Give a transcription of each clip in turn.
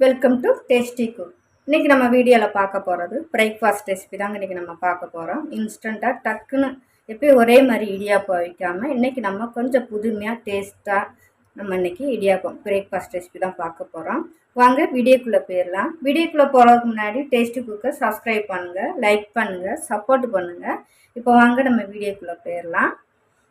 Welcome to tasty cook இன்றைக்கி நம்ம வீடியோவில் பார்க்க போகிறது பிரேக்ஃபாஸ்ட் ரெசிபி தாங்க இன்றைக்கி நம்ம பார்க்க போகிறோம் இன்ஸ்டண்ட்டாக டக்குன்னு எப்பயும் ஒரே மாதிரி இடியாப்பம் வைக்காமல் இன்றைக்கி நம்ம கொஞ்சம் புதுமையாக டேஸ்ட்டாக நம்ம இன்றைக்கி இடியாப்பம் பிரேக்ஃபாஸ்ட் ரெசிபி தான் பார்க்க போகிறோம் வாங்க வீடியோக்குள்ளே போயிடலாம். வீடியோக்குள்ளே போகிறதுக்கு முன்னாடி டேஸ்டி குக்கை சப்ஸ்கிரைப் பண்ணுங்கள் லைக் பண்ணுங்கள் சப்போர்ட் பண்ணுங்கள் இப்போ வாங்க நம்ம வீடியோக்குள்ளே போயிடலாம்.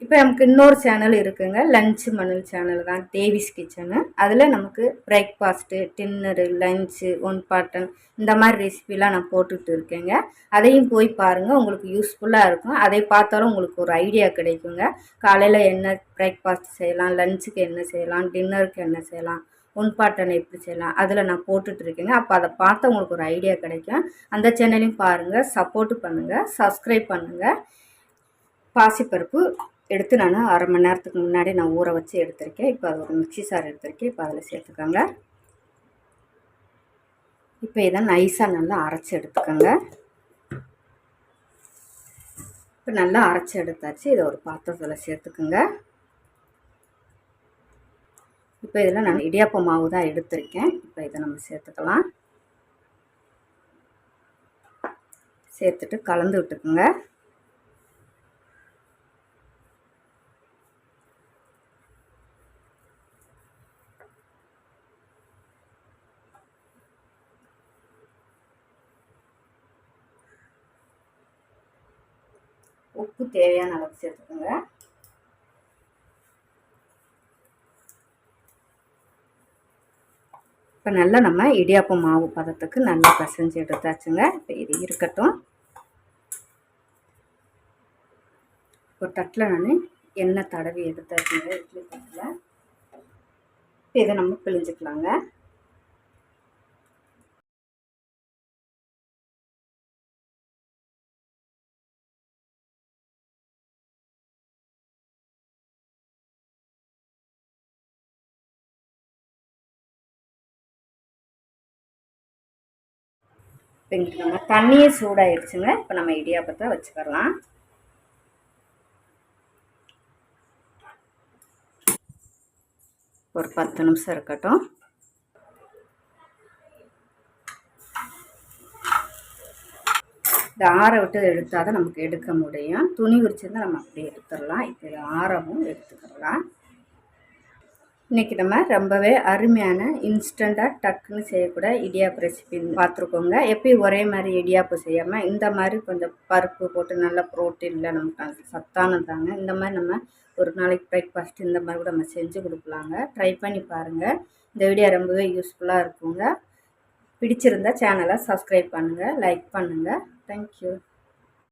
இப்போ நமக்கு இன்னொரு சேனல் இருக்குங்க. லஞ்சு மணல் சேனல் தான். டேவிஸ் கிச்சனு அதில் நமக்கு பிரேக்ஃபாஸ்ட்டு டின்னரு லஞ்சு ஒன் பாட்டன் இந்த மாதிரி ரெசிபிலாம் நான் போட்டுட்டு இருக்கேங்க. அதையும் போய் பாருங்கள் உங்களுக்கு யூஸ்ஃபுல்லாக இருக்கும். அதை பார்த்தாலும் உங்களுக்கு ஒரு ஐடியா கிடைக்குங்க. காலையில் என்ன பிரேக்ஃபாஸ்ட் செய்யலாம் லஞ்சுக்கு என்ன செய்யலாம் டின்னருக்கு என்ன செய்யலாம் ஒன் பாட்டனை எப்படி செய்யலாம் அதில் நான் போட்டுட்டு இருக்கேங்க. அப்போ அதை பார்த்தா உங்களுக்கு ஒரு ஐடியா கிடைக்கும். அந்த சேனலையும் பாருங்கள் சப்போர்ட்டு பண்ணுங்கள் சப்ஸ்கிரைப் பண்ணுங்கள் பாசிப்பருப்பு எடுத்து நான் அரை மணி நேரத்துக்கு முன்னாடி நான் ஊற வச்சு எடுத்திருக்கேன். இப்போ அது ஒரு மிக்சி சார் எடுத்திருக்கேன். இப்போ அதில் சேர்த்துக்கோங்க. இப்போ இதை நைஸாக நல்லா அரைச்சி எடுத்துக்கோங்க. இப்போ நல்லா அரைச்சி எடுத்தாச்சு. இதை ஒரு பாத்திரத்தில் சேர்த்துக்குங்க. இப்போ இதில் நான் இடியாப்ப மாவு தான் எடுத்திருக்கேன். இப்போ இதை நம்ம சேர்த்துக்கலாம். சேர்த்துட்டு கலந்து விட்டுக்குங்க. உப்பு தேவையான அளவு சேர்த்துக்கோங்க. இப்போ நல்லா நம்ம இடியாப்பம் மாவு பதத்துக்கு நல்லா பசைஞ்சு எடுத்தாச்சுங்க. இப்போ இது இருக்கட்டும். ஒரு தட்டில் நான் எண்ணெய் தடவி எடுத்தாச்சுங்க இட்லி தட்டில். இதை நம்ம பிழிஞ்சிக்கலாங்க. இப்போ நம்ம தண்ணியே சூடாயிடுச்சுங்க. இப்போ நம்ம இடியாப்பத்தை வச்சுக்கலாம் ஒரு பத்து நிமிஷம் இருக்கட்டும். இந்த ஆற விட்டு எடுத்தால் தான் நமக்கு எடுக்க முடியும். துணி விரிச்சிருந்தால் நம்ம அப்படியே எடுத்துடலாம். இப்போ இது ஆரவும் எடுத்துக்கிடலாம் இன்றைக்கி நம்ம ரொம்பவே அருமையான இன்ஸ்டண்ட்டாக டக்குன்னு செய்யக்கூட இடியாப்பு ரெசிபி பார்த்துருக்கோங்க. எப்பயும் ஒரே மாதிரி இடியாப்பு செய்யாமல் இந்த மாதிரி கொஞ்சம் பருப்பு போட்டு நல்லா ப்ரோட்டீனில் நமக்கு சத்தானதாங்க இந்த மாதிரி நம்ம ஒரு நாளைக்கு பிரேக்ஃபாஸ்ட் இந்த மாதிரி கூட நம்ம செஞ்சு கொடுக்கலாங்க. ட்ரை பண்ணி பாருங்கள் இந்த வீடியோ ரொம்பவே யூஸ்ஃபுல்லாக இருக்குங்க. பிடிச்சிருந்தா சேனலை சப்ஸ்கிரைப் பண்ணுங்கள் லைக் பண்ணுங்கள் தேங்க்யூ